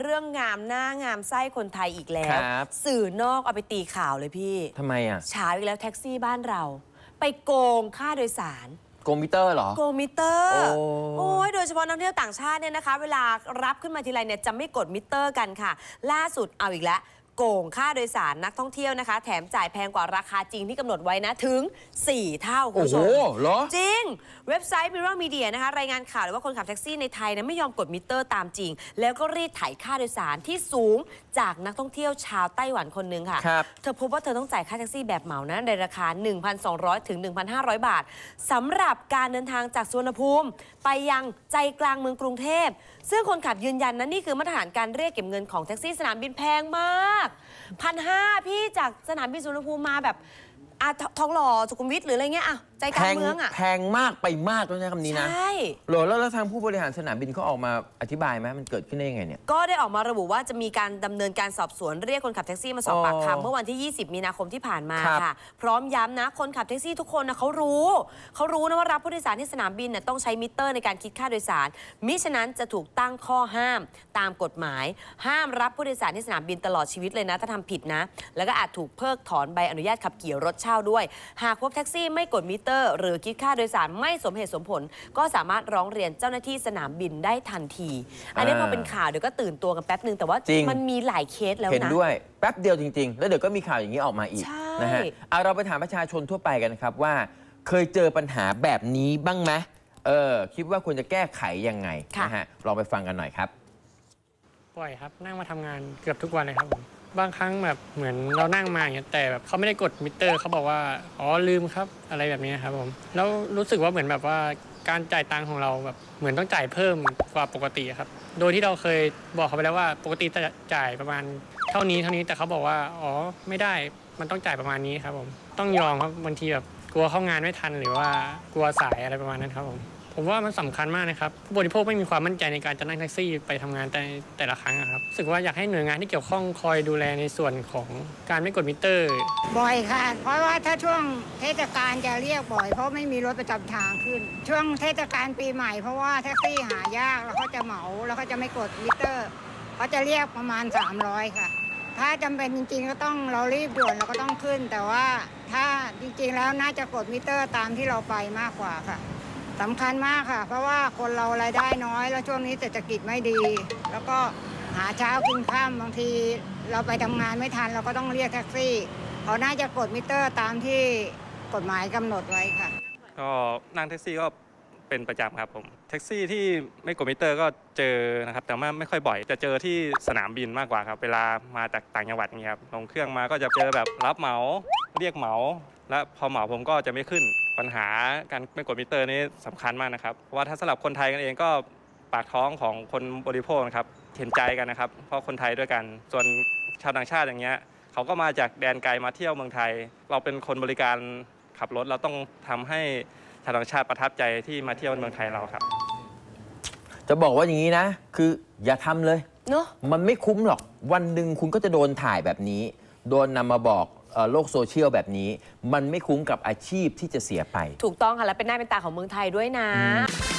เรื่องงามหน้างามไส้คนไทยอีกแล้ควรับ สื่อนอกเอาไปตีข่าวเลยพี่ทำไมอะเช้าอีกแล้วแท็กซี่บ้านเรา ไปโกงค่าโดยสาร โกมิเตอร์เหรอ โกงมิเตอร์โอ้ โอ้ยโดยเฉพาะนักท่องเที่ยวต่างชาติเนี่ยนะคะ เวลารับขึ้นมาทีไรเนี่ยจะไม่กดมิเตอร์กันค่ะ ล่าสุดเอาอีกแล้ว โกงค่าโดยสารนักท่องเที่ยวนะคะ แถมจ่ายแพงกว่าราคาจริงที่กำหนดไว้นะถึง 4 เท่าคุณโอ้ผู้โหชมเหรอ จริง เว็บไซต์ Mirror Media นะคะ รายงานข่าวเลยว่าคนขับแท็กซี่ในไทยนะไม่ยอมกดมิเตอร์ตามจริง แล้วก็รีดไถค่าโดยสารที่สูงจากนักท่องเที่ยวชาวไต้หวันคนหนึ่งค่ะ ครับ เธอพบว่าเธอต้องจ่ายค่าแท็กซี่แบบเหมานะในราคา 1,200 ถึง 1,500 บาทสำหรับการเดินทางจากสุวรรณภูมิ ไปยังใจกลางเมืองกรุงเทพ ซึ่งคนขับยืนยันนะนี่คือมาตรฐานการเรียกเก็บเงินของแท็กซี่สนามบินแพงมากพันห้าพี่จากสนามบินสุวรรณภูมิมาแบบอะททองหล่อสุขุมวิทหรืออะไรเงี้ยอะใจกแพลางงเมืองอะ แพงมากไปมากต้องใช้คำนี้นะใช่เหรอแล้วแล้วทางผู้บริหารสนามบินเขาออกมาอธิบายไหมมันเกิดขึ้นได้ยังไงเนี่ย ก็ได้ออกมาระบุว่าจะมีการดำเนินการสอบสวนเรียกคนขับแท็กซี่มาสอบอ๋อปากคำเมื่อวันที่ 20 มีนาคมที่ผ่านมาครับค่ะ พร้อมย้ำนะ คนขับแท็กซี่ทุกคนนะเขารู้เขารู้นะว่ารับผู้โดยสารที่สนามบินน่ะต้องใช้มิเตอร์ในการคิดค่าโดยสาร มิฉะนั้นจะถูกตั้งข้อห้ามตามกฎหมาย ห้ามรับผู้โดยสารที่สนามบินตลอดชีวิตเลยนะ ถ้าทำผิดนะ แล้วก็อาจถูกเพิกถอนใบอนุญาตขับขี่รถเช่าด้วย หากพบแท็กซี่ไม่กดมิเตอร์ หรือคิดค่าโดยสารไม่สมเหตุสมผล ก็สามารถร้องเรียนเจ้าหน้าที่สนามบินได้ทันที อันนี้พอเป็นข่าวเดี๋ยวก็ตื่นตัวกันแป๊บนึงแต่ว่าจริง มันมีหลายเคสแล้วเห็นนะด้วยแป๊บเดียวจริง ๆ แล้วเดี๋ยวก็มีข่าวอย่างนี้ออกมาอีกใช่ นะฮะเอาเราไปถามประชาชนทั่วไปกันนะครับว่า เคยเจอปัญหาแบบนี้บ้างไหมเออคิดว่าควรจะแก้ไขยังไงนะฮะลองไปฟังกันหน่อยครับ บ่อยครับ นั่งมาทำงานเกือบทุกวันเลยครับผม บางครั้งแบบเหมือนเรานั่งมาอย่างเงี้ยแต่แบบเขาไม่ได้กดมิเตอร์เขาบอกว่าอ๋อลืมครับอะไรแบบนี้ครับผมแล้วรู้สึกว่าเหมือนแบบว่าการจ่ายตังค์ของเราแบบเหมือนต้องจ่ายเพิ่มกว่าปกติครับ โดยที่เราเคยบอกเขาไปแล้วว่าปกติจะจ่ายประมาณเท่านี้เท่านี้แต่เขาบอกว่าอ๋อไม่ได้มันต้องจ่ายประมาณนี้ครับผมต้องยอมครับบางทีแบบกลัวเข้างานไม่ทันหรือว่ากลัวสายอะไรประมาณนั้นครับผม ผมว่ามันสำคัญมากนะครับผู้บริโภคไม่มีความมั่นใจในการจะนั่งแท็กซี่ไปทำงานแต่แต่ละครั้งครับรู้สึกว่าอยากให้หน่วยงานที่เกี่ยวข้องคอยดูแลในส่วนของการไม่กดมิเตอร์ บ่อยค่ะ เพราะว่าถ้าช่วงเทศกาลจะเรียกบ่อย เพราะไม่มีรถประจำทางขึ้น ช่วงเทศกาลปีใหม่เพราะว่าแท็กซี่หายากแล้วเขาจะเหมาแล้วเขาจะไม่กดมิเตอร์เขาจะเรียกประมาณ 300 ค่ะ ถ้าจำเป็นจริงๆก็ต้องเรารีบด่วนเราก็ต้องขึ้น แต่ว่าถ้าจริงๆแล้วน่าจะกดมิเตอร์ตามที่เราไปมากกว่าค่ะ สำคัญมากค่ะ เพราะว่าคนเรารายได้น้อย แล้วช่วงนี้เศรษฐกิจไม่ดี แล้วก็หาเช้ากินข้ามบางที เราไปทำงานไม่ทันเราก็ต้องเรียกแท็กซี่เขาน่าจะกดมิเตอร์ตามที่กฎหมายกำหนดไว้ค่ะ ก็นั่งแท็กซี่ก็เป็นประจำครับผมแท็กซี่ที่ไม่กดมิเตอร์ก็เจอนะครับ แต่ว่าไม่ค่อยบ่อย จะเจอที่สนามบินมากกว่าครับ เวลามาจากต่างจังหวัดอย่างเงี้ยครับลงเครื่องมาก็จะเจอแบบรับเหมา เรียกเหมา และพอเหมาผมก็จะไม่ขึ้น ปัญหาการไม่กดมิเตอร์นี้สำคัญมากนะครับเพราะว่าถ้าสำหรับคนไทยกันเองก็ปากท้องของคนบริโภคนะครับเห็นใจกันนะครับ เพราะคนไทยด้วยกัน ส่วนชาวต่างชาติอย่างเงี้ยเขาก็มาจากแดนไกลมาเที่ยวเมืองไทย เราเป็นคนบริการขับรถเราต้องทำให้ชาวต่างชาติประทับใจที่มาเที่ยวเมืองไทยเราครับ จะบอกว่าอย่างนี้นะ คืออย่าทำเลยเนอะมันไม่คุ้มหรอกวันหนึ่งคุณก็จะโดนถ่ายแบบนี้ โดนนำมาบอก เอ่อโลกโซเชียลแบบนี้ มันไม่คุ้มกับอาชีพที่จะเสียไป ถูกต้องค่ะ และเป็นหน้าเป็นตาของเมืองไทยด้วยนะอืม